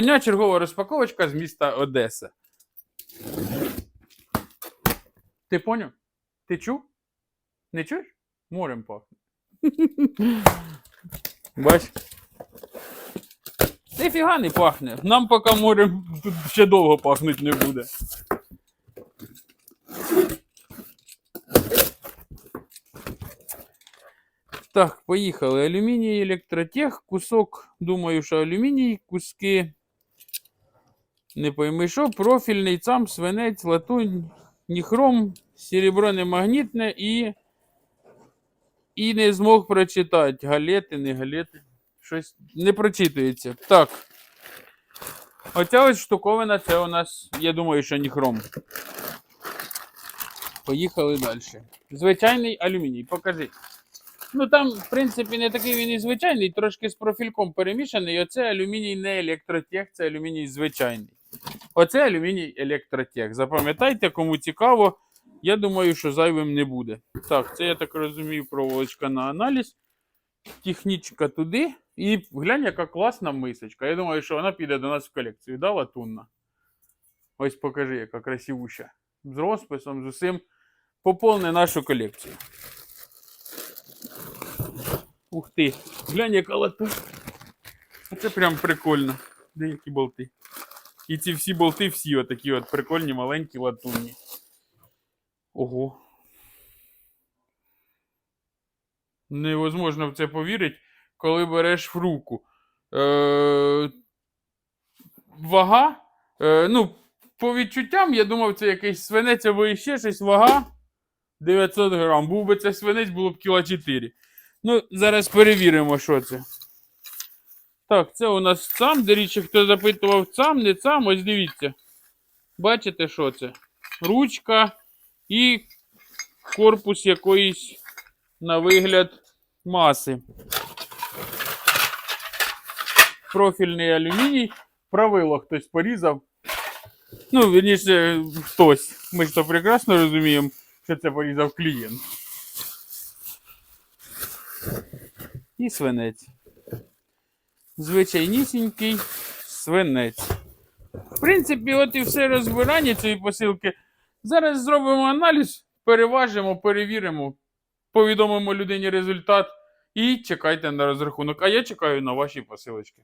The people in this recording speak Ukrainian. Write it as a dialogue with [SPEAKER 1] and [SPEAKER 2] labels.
[SPEAKER 1] Дня чергова розпаковочка з міста Одеса. Ти поняв? Ти чув? Не чуєш? Морем пахне. Бач. Ніфіга не пахне. Нам поки морем тут ще довго пахнуть не буде. Так, поїхали. Алюміній, електротех, кусок, думаю, що алюміній, куски. Не пойми що, профільний цам, свинець, латунь, ніхром, серебро немагнітне і. І не змог прочитати. Галети, не галети. Щось не прочитується. Так. Оця ось штуковина, це у нас, я думаю, що ніхром. Поїхали далі. Звичайний алюміній, покажи. Ну там, в принципі, не такий він і звичайний, трошки з профільком перемішаний. Оце алюміній не електротех, це алюміній звичайний. Оце алюміній електротех. Запам'ятайте, кому цікаво, я думаю, що зайвим не буде. Так, це я так розумію, проволочка на аналіз. Технічка туди. І глянь, яка класна мисочка. Я думаю, що вона піде до нас в колекцію. Да, латунна? Ось покажи, яка красивуща. З розписом, з усім. Поповни нашу колекцію. Ух ти, глянь, яка латунь. Це прям прикольно. Деякі болти. І ці всі болти, всі отакі от прикольні, маленькі латунні. Ого. Невозможно в це повірити, коли береш в руку. Е- вага. Е- ну, по відчуттям, я думав, це якийсь свинець або ще щось, вага 900 грам. Був би це свинець, було б кіла 4. Ну, зараз перевіримо, що це. Так, це у нас сам. До речі, хто запитував сам, не сам, ось дивіться. Бачите, що це? Ручка і корпус якоїсь, на вигляд, маси. Профільний алюміній. Правило хтось порізав. Ну, вірніше, хтось. Ми ж то прекрасно розуміємо, що це порізав клієнт. І свинець. Звичайнісінький свинець. В принципі, от і все розбирання цієї посилки. Зараз зробимо аналіз, переважимо, перевіримо, повідомимо людині результат і чекайте на розрахунок. А я чекаю на ваші посилочки.